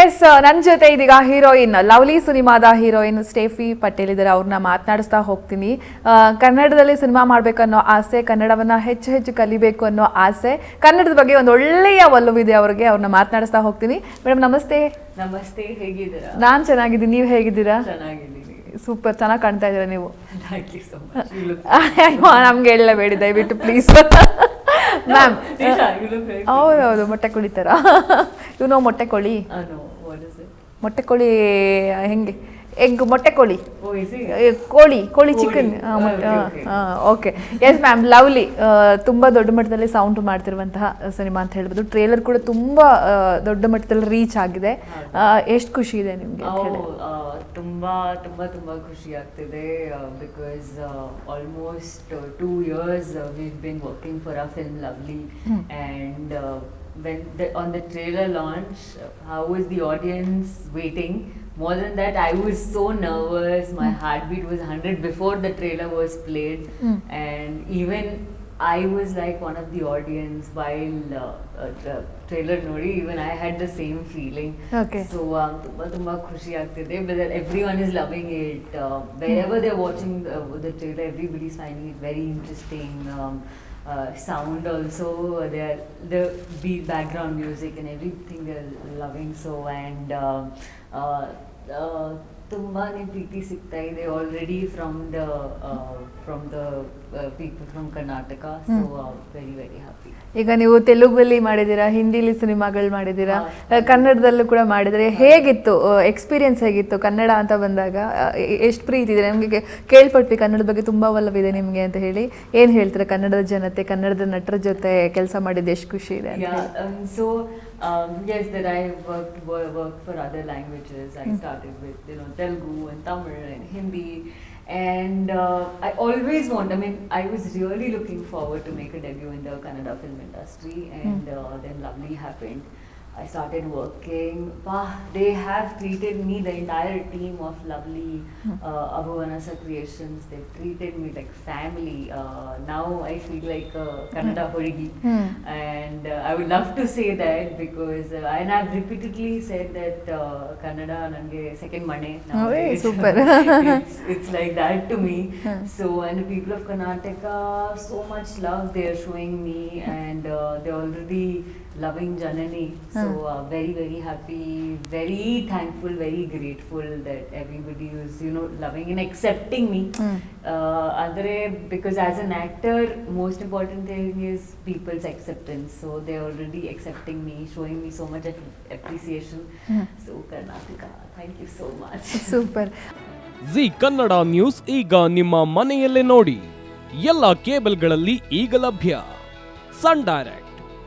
S ನನ್ನ ಜೊತೆ ಇದೀಗ ಹೀರೋಯಿನ್ ಲವ್ಲಿ ಸಿನಿಮಾದ ಹೀರೋಯಿನ್ ಸ್ಟೇಫಿ ಪಟೇಲ್ ಇದ್ದಾರೆ. ಅವ್ರನ್ನ ಮಾತನಾಡಿಸ್ತಾ ಹೋಗ್ತೀನಿ. ಕನ್ನಡದಲ್ಲಿ ಸಿನಿಮಾ ಮಾಡಬೇಕನ್ನೋ ಆಸೆ ಕನ್ನಡವನ್ನು ಹೆಚ್ಚು ಹೆಚ್ಚು ಕಲಿಬೇಕು ಅನ್ನೋ ಆಸೆ ಕನ್ನಡದ ಬಗ್ಗೆ ಒಂದು ಒಳ್ಳೆಯ ಒಲವಿದೆ ಅವ್ರಿಗೆ ಅವ್ರನ್ನ ಮಾತನಾಡಿಸ್ತಾ ಹೋಗ್ತೀನಿ. ಮೇಡಮ್ ನಮಸ್ತೆ. ನಮಸ್ತೆ ಹೇಗಿದ್ದೀರಾ? ನಾನು ಚೆನ್ನಾಗಿದ್ದೀನಿ. ನೀವು ಹೇಗಿದ್ದೀರಾ? ಸೂಪರ್. ಚೆನ್ನಾಗಿ ಕಾಣ್ತಾ ಇದ್ದೀರಾ ನೀವು? ನಮ್ಗೆ ಹೇಳಬೇಡಿ ದಯವಿಟ್ಟು ಪ್ಲೀಸ್ ಮ್ಯಾಮ್ ಹೌದೌದು ಮೊಟ್ಟೆ ಕುಳಿತಾರ ನೋ ಮೊಟ್ಟೆ ಕೋಳಿ? ಮೊಟ್ಟೆ ಕೋಳಿ ಹೆಂಗೆ? ಎಗ್ ಮೊಟ್ಟೆ ಕೋಳಿ. ಏ, ಕೋಳಿ ಕೋಳಿ. Chicken. Okay yes ma'am Lovely ತುಂಬ ದೊಡ್ಡ ಮಟ್ಟದಲ್ಲಿ ಸೌಂಡ್ ಮಾಡ್ತಿರುವಂತಹ ಸಿನಿಮಾ ಅಂತ ಹೇಳ್ಬೋದು. ಟ್ರೇಲರ್ ಕೂಡ ತುಂಬ ದೊಡ್ಡ ಮಟ್ಟದಲ್ಲಿ ರೀಚ್ ಆಗಿದೆ. ಎಷ್ಟು ಖುಷಿ ಇದೆ ನಿಮಗೆ ತುಂಬ ತುಂಬ ತುಂಬ ಖುಷಿ ಆಗ್ತಿದೆ because almost two years we been working for a film Lovely and When on the trailer launch how is the audience waiting More than that, I was so nervous. My heartbeat was 100 before the trailer was played, and even I was like one of the audience while uh, uh, the trailer nodi. Even I had the same feeling. Okay. So um, ತುಂಬಾ ತುಂಬಾ ಖುಷಿ ಆಗ್ತಿದೆ but that everyone is loving it. Uh, wherever they're watching the, the trailer, everybody's finding it very interesting. Um, uh, sound also, they're the beat background music and everything they're loving. So and uh, ತುಂಬಾನೇ ಪ್ರೀತಿ ಸಿಗ್ತಾ ಇದೆ already from the from the people from Karnataka so very very happy ಈಗ ನೀವು ತೆಲುಗಲ್ಲಿ ಮಾಡಿದ್ದೀರಾ ಹಿಂದಿಲಿ ಸಿನಿಮಾಗಳು ಮಾಡಿದ್ದೀರಾ ಕನ್ನಡದಲ್ಲೂ ಕೂಡ ಮಾಡಿದ್ರೆ ಹೇಗಿತ್ತು ಎಕ್ಸ್ಪೀರಿಯನ್ಸ್ ಹೇಗಿತ್ತು ಕನ್ನಡ ಅಂತ ಬಂದಾಗ? ಎಷ್ಟು ಪ್ರೀತಿ ಇದೆ? ನಮಗೆ ಕೇಳ್ಪಟ್ವಿ ಕನ್ನಡದ ಬಗ್ಗೆ ತುಂಬ ಒಲವಿದೆ ನಿಮಗೆ ಅಂತ ಹೇಳಿ. ಏನು ಹೇಳ್ತೀರಾ ಕನ್ನಡದ ಜನತೆ ಕನ್ನಡದ ನಟರ ಜೊತೆ ಕೆಲಸ ಮಾಡಿದ್ದು ಎಷ್ಟು ಖುಷಿ ಇದೆ so um, yes, that I worked wo- worked for other languages. I started with you know Telugu and Tamil and Hindi, and uh, I always want. I mean, I was really looking forward to make a debut in the Kannada film industry, and uh, then Lovely happened. I started working. Wow, they have treated me, the entire team of Lovely, uh, Abhuvanasa Creations. They've treated me like family. Uh, now I feel like a Kannada Horigi. Hmm. And uh, I would love to say that because, uh, and I've repeatedly said that uh, Kannada nange second mane Oh, hey, super. it's, it's like that to me. Huh. So, and the people of Karnataka, so much love they're showing me, and uh, they're already loving Janani. So, uh, very, very happy, very thankful, very grateful that everybody is, you know, loving and accepting me. Hmm. Uh, andre, because as an actor, most important thing is people's acceptance. So, they're already accepting me, showing me so much appreciation. Hmm. So, Karnataka, thank you so much. Super. Zee Kannada news ಈಗ ನಿಮ್ಮ ಮನೆಯಲ್ಲೇ ನೋಡಿ ಎಲ್ಲ ಕೇಬಲ್ಗಳಲ್ಲಿ ಈಗ ಲಭ್ಯ ಸನ್ direct